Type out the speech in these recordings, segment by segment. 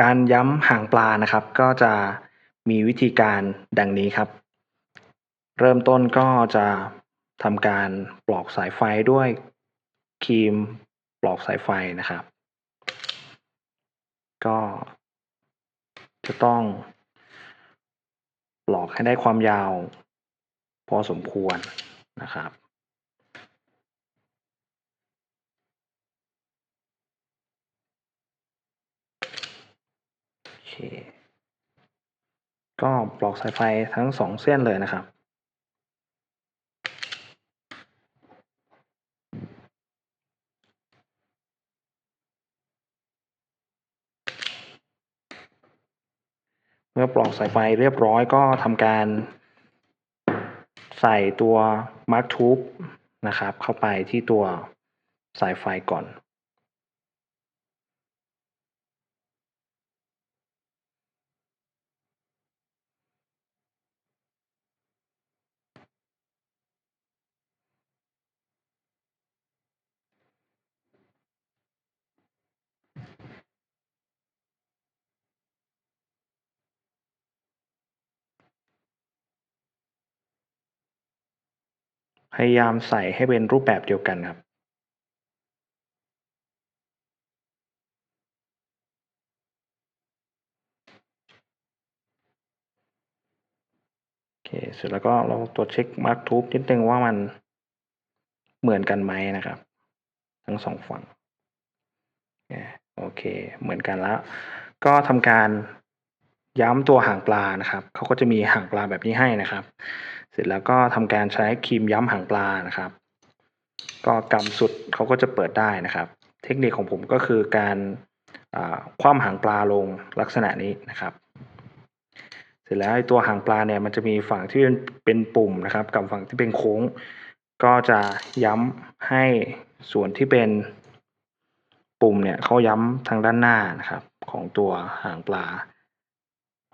การย้ำหางปลานะครับ ก็จะมีวิธีการดังนี้ครับ เริ่มต้นก็จะทำการปลอกสายไฟด้วยครีมปลอกสายไฟนะครับ ก็จะต้องปลอกให้ได้ความยาวพอสมควรนะครับ โอเค ก็ปลอกสายไฟทั้งสองเส้นเลยนะครับ เมื่อปลอกสายไฟเรียบร้อยก็ทำการ ใส่ตัวมาร์กทูบนะครับ เข้าไปที่ตัวสายไฟก่อน พยายามใส่ให้เป็นรูปแบบเดียวกันครับโอเคเสร็จแล้วก็เราตรวจเช็คมาร์กทูบนิดนึงว่ามันเหมือนกันไหมนะครับ ทั้งสองฝั่งโอเค เหมือนกันแล้ว ก็ทำการย้ำตัวหางปลานะครับเขาก็จะมีหางปลาแบบนี้ให้นะครับ ร็จแล้วก็ทำการใช้ครีมย้ำหางปลานะครับ ก็กำสุดเขาก็จะเปิดได้นะครับ เทคนิคของผมก็คือการคว่ำหางปลาลงลักษณะนี้นะครับ เสร็จแล้วตัวหางปลาเนี่ยมันจะมีฝั่งที่เป็นปุ่มนะครับ กับฝั่งที่เป็นโค้ง ก็จะย้ำให้ส่วนที่เป็นปุ่มเนี่ยเขาย้ำทางด้านหน้านะครับ ของตัวหางปลา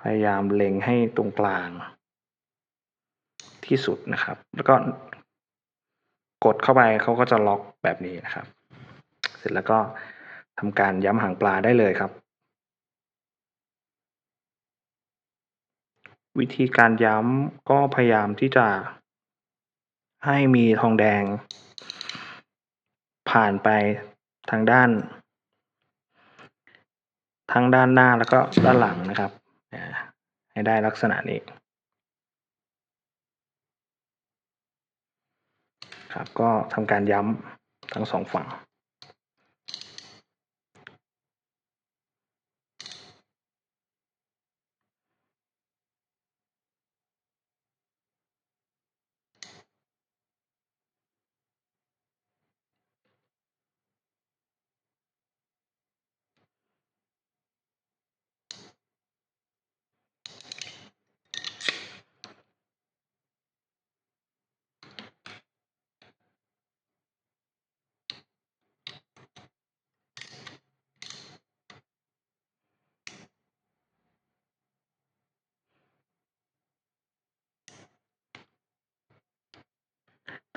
พยายามเล็งให้ตรงกลาง ที่สุดนะครับ แล้วก็กดเข้าไปเขาก็จะล็อกแบบนี้นะครับ เสร็จแล้วก็ทำการย้ำหางปลาได้เลยครับ วิธีการย้ำก็พยายามที่จะให้มีทองแดง ผ่านไปทางด้าน ทั้งด้านหน้าแล้วก็ด้านหลังนะครับ ให้ได้ลักษณะนี้ ครับ ก็ทำการย้ำทั้งสองฝั่ง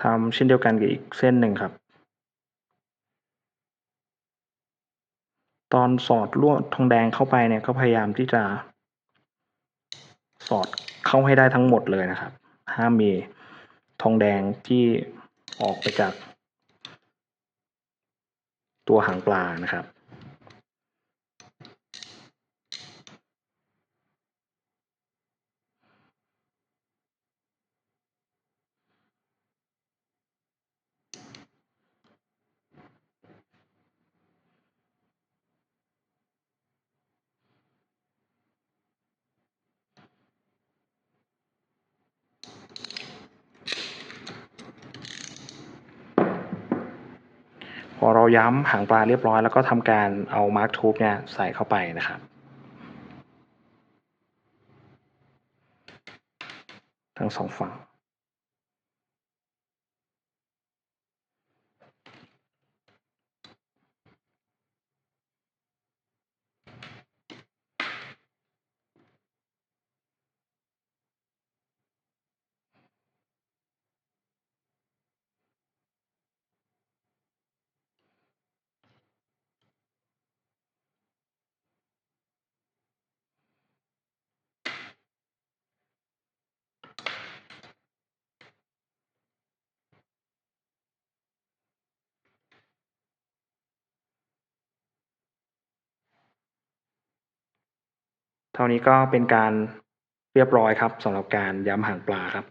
ทำเช่นเดียวกันกับอีกเส้นหนึ่งครับ ตอนสอดลวดทองแดงเข้าไปเนี่ยก็พยายามที่จะ สอดเข้าให้ได้ทั้งหมดเลยนะครับ ห้ามมีทองแดงที่ออกไปจาก ตัวหางปลานะครับ พอเราย้ำหางปลาเรียบร้อยแล้วก็ทำการเอามาร์กทูบเนี่ยใส่เข้าไปนะครับทั้งสองฝั่ง เท่านี้ก็เป็นการเรียบร้อยครับสำหรับการย้ำหางปลาครับ